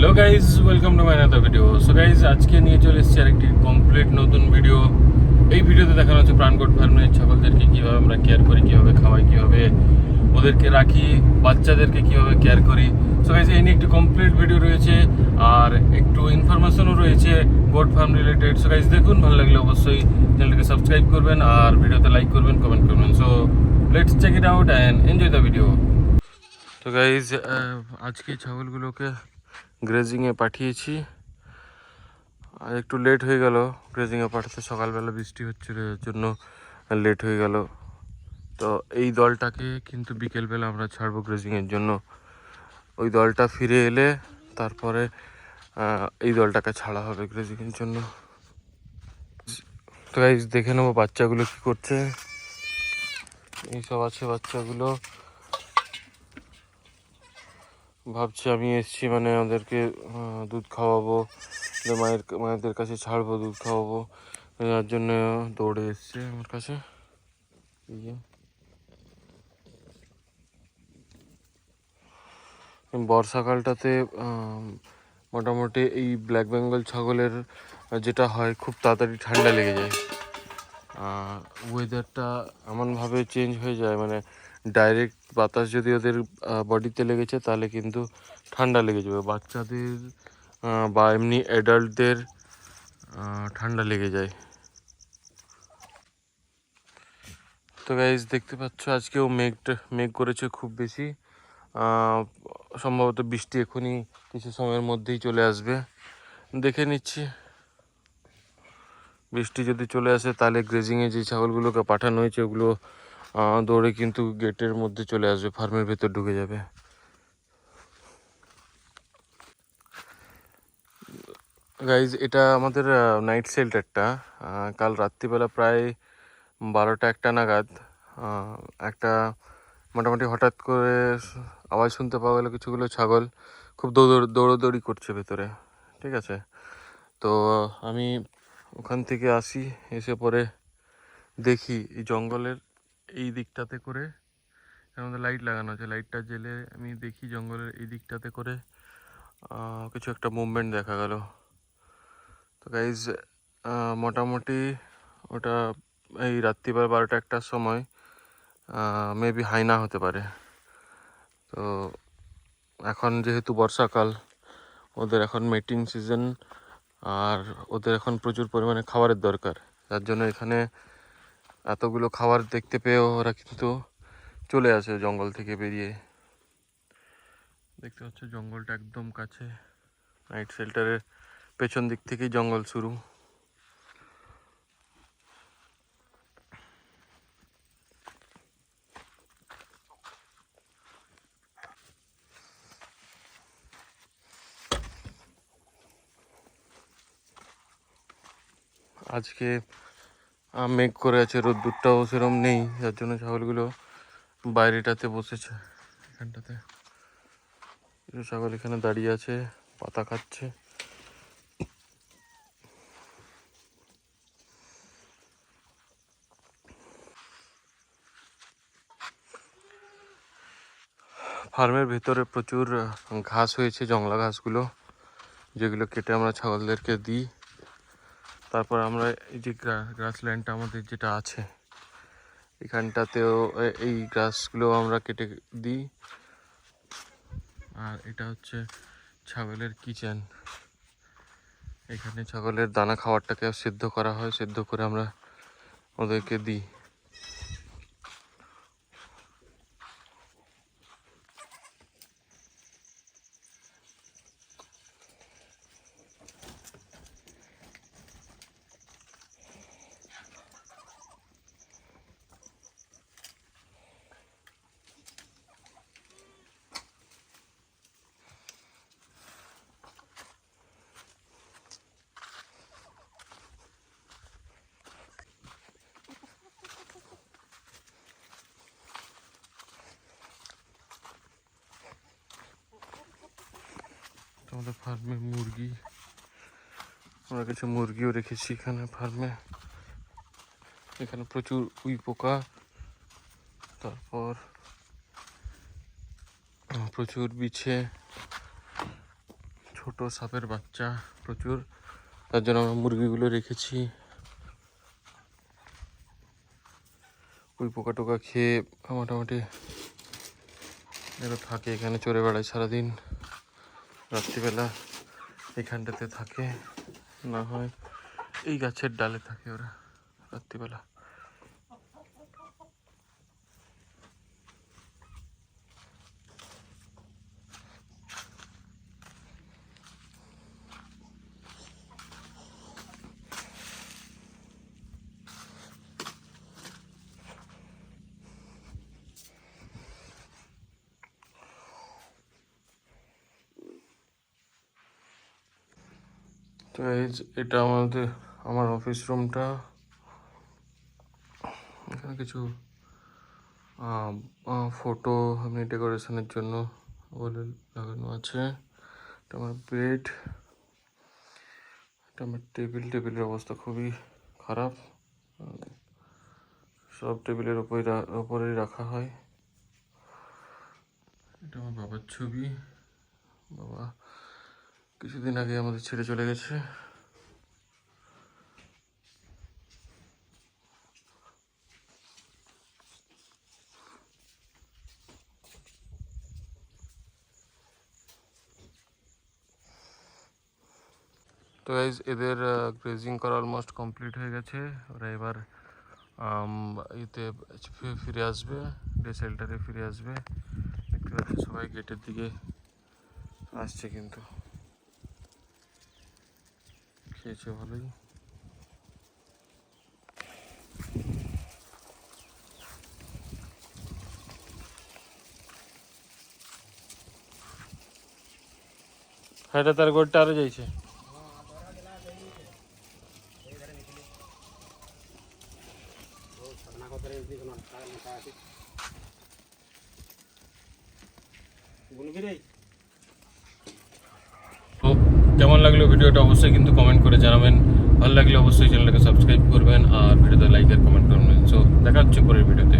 Hello guys welcome to my another video so guys আজকে নিয়ে চলে এসেছি আরেকটি কমপ্লিট নতুন ভিডিও এই ভিডিওতে দেখানো হচ্ছে প্রাণকোট ফার্মের ছাগলদেরকে কীভাবে আমরা কেয়ার করি, কীভাবে খাওয়াই, কীভাবে ওদেরকে রাখি, বাচ্চাদেরকে কীভাবে কেয়ার করি। সো গাইজ এই নিয়ে একটি কমপ্লিট ভিডিও রয়েছে আর একটু ইনফরমেশনও রয়েছে goat farm related so guys দেখুন, ভালো লাগলে অবশ্যই চ্যানেলকে সাবস্ক্রাইব করবেন আর ভিডিওতে লাইক করবেন কমেন্ট করবেন। So let's check it out and enjoy the video তো গাইজ আজকে ছাগলগুলোকে গ্রেজিংয়ে পাঠিয়েছি। আর একটু লেট হয়ে গেল। গ্রেজিংয়ে পাঠাতে সকালবেলা বৃষ্টি হচ্ছিল, এর জন্য লেট হয়ে গেল। তো এই দলটাকে কিন্তু বিকেলবেলা আমরা ছাড়বো গ্রেজিংয়ের জন্য। ওই দলটা ফিরে এলে তারপরে এই দলটাকে ছাড়া হবে গ্রেজিংয়ের জন্য। তো দেখে নেব বাচ্চাগুলো কী করছে। এইসব আছে বাচ্চাগুলো। ভাবছি আমি এসছি মানে ওদেরকে দুধ খাওয়াবো মায়ের, মায়েদের কাছে ছাড়বো, দুধ খাওয়াবো। যার জন্য দৌড়ে এসছে আমার কাছে। বর্ষাকালটাতে মোটামুটি এই ব্ল্যাক বেঙ্গল ছাগলের যেটা হয়, খুব তাড়াতাড়ি ঠান্ডা লেগে যায়। ওয়েদারটা এমনভাবে চেঞ্জ হয়ে যায় মানে ডাইরেক্ট বাতাস যদি ওদের বডিতে লেগেছে, তাহলে কিন্তু ঠান্ডা লেগে যাবে। বাচ্চাদের বা এমনি অ্যাডাল্টদের ঠান্ডা লেগে যায়। তো গাইজ দেখতে পাচ্ছ আজকেও মেঘটা মেঘ করেছে খুব বেশি। সম্ভবত বৃষ্টি এখনই কিছু সময়ের মধ্যেই চলে আসবে। দেখে নিচ্ছি। বৃষ্টি যদি চলে আসে, তাহলে গ্রেজিংয়ে যে ছাগলগুলোকে পাঠানো হয়েছে, ওগুলো দৌড়ে কিন্তু গেটের মধ্যে চলে আসবে, ফার্মের ভেতর ঢুকে যাবে। গাইজ এটা আমাদের নাইট শেল্টারটা কাল রাত্রিবেলা প্রায় বারোটা একটা নাগাদ একটা মোটামুটি হঠাৎ করে আওয়াজ শুনতে পাওয়া গেলো কিছুগুলো ছাগল। খুব দৌড়, দৌড়োদৌড়ি করছে ভেতরে, ঠিক আছে? তো, আমি ওখান থেকে আসি, এসে পরে দেখি এই জঙ্গলের এই দিকটাতে করে, এর মধ্যে লাইট লাগানো আছে। লাইটটা জেলে আমি দেখি জঙ্গলের এই দিকটাতে করে কিছু একটা মুভমেন্ট দেখা গেল। তো গাইজ মোটামুটি ওটা এই রাত্রিবেলা বারোটা একটার সময় মেবি হাইনা হতে পারে। তো এখন যেহেতু বর্ষাকাল, ওদের এখন মেটিং সিজন আর ওদের এখন প্রচুর পরিমাণে খাবারের দরকার। যার জন্য এখানে এতগুলো খাবার দেখতে পেয়েও ওরা কিন্তু চলে আসে জঙ্গল থেকে বেরিয়ে। দেখতে পাচ্ছ জঙ্গলটা একদম কাছে। নাইট শেল্টারের পেছন দিক থেকেই জঙ্গল শুরু। আজকে মেঘ করে আছে, রোদ্দুরটাও সেরম নেই, যার জন্য ছাগলগুলো বাইরেটাতে বসেছে, এখানটাতে। কিছু ছাগল এখানে দাঁড়িয়ে আছে, পাতা খাচ্ছে। ফার্মের ভেতরে প্রচুর ঘাস হয়েছে, জংলা ঘাসগুলো, যেগুলো কেটে আমরা ছাগলদেরকে দিই। তারপর আমরা এই যে গ্রাসল্যান্ডটা আমাদের যেটা আছে, এখানটাতেও এই গ্রাসগুলো আমরা কেটে দিই। আর এটা হচ্ছে ছাগলের কিচেন। এখানে ছাগলের দানা খাবারটাকে সিদ্ধ করা হয়, সিদ্ধ করে আমরা ওদেরকে দিই। আমাদের ফার্মে মুরগি। আমরা কিছু মুরগিও রেখেছি এখানে ফার্মে। এখানে প্রচুর উই পোকা। তারপর প্রচুর বিছে। ছোট সাপের বাচ্চা প্রচুর। তার জন্য আমরা মুরগিগুলো রেখেছি। ওই পোকা টোকা খেয়ে মোটামুটি এরা থাকে এখানে চড়ে বেড়ায় সারাদিন। রাত্রিবেলা এখানটাতে থাকে। না হয় এই গাছের ডালে থাকে ওরা রাত্রিবেলা। তো এই এটা আমাদের, আমার অফিস রুমটা এখানে কিছু ফটো আমি ডেকোরেশনের জন্য বলে লাগানো আছে। এটা আমার বেড এটা আমার টেবিল টেবিলের অবস্থা খুবই খারাপ। সব টেবিলের ওপরে ওপরেই রাখা হয়। এটা আমার বাবার ছবি। বাবা কিছুদিন আগে আমাদের ছেড়ে চলে গেছে। তো গাইজ এদের গ্রেজিং করা অলমোস্ট কমপ্লিট হয়ে গেছে। ওরা এবার ইতে ফিরে আসবে ডে সেল্টারে ফিরে আসবে। দেখতে পাচ্ছি সবাই গেটের দিকে আসছে কিন্তু। খেয়েছে ভালোই। হ্যাঁ তার গোটটা আরও যাইছে। তো কেমন লাগল ভিডিওটা অবশ্যই কিন্তু কমেন্ট করে জানাবেন। ভালো লাগলে অবশ্যই চ্যানেলটাকে সাবস্ক্রাইব করবেন আর ভিডিওতে লাইক আর কমেন্ট করবেন। সো দেখা হচ্ছে পরের ভিডিওতে।